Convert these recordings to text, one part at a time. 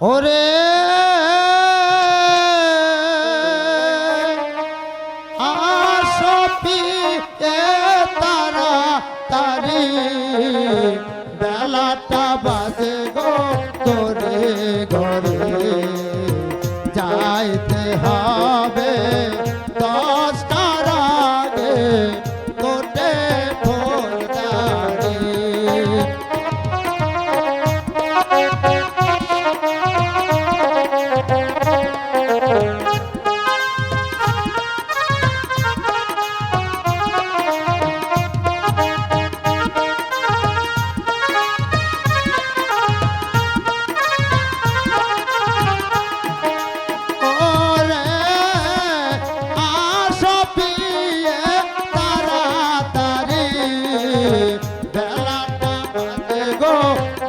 ওরে আসপি এ তারা তারি বেলাটা বাজে গো তোরে ঘরে যাইতে হবে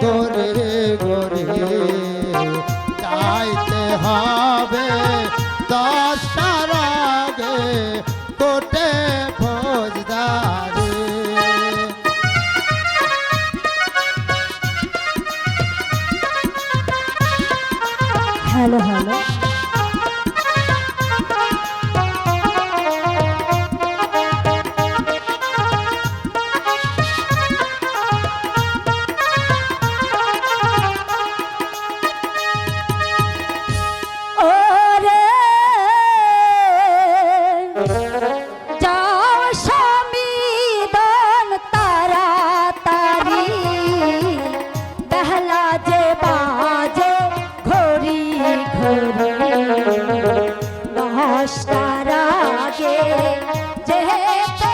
গরে করে চাইতে হবে দশটার আগে কোটে ফৌজদারি। Hello hello. तारा के जय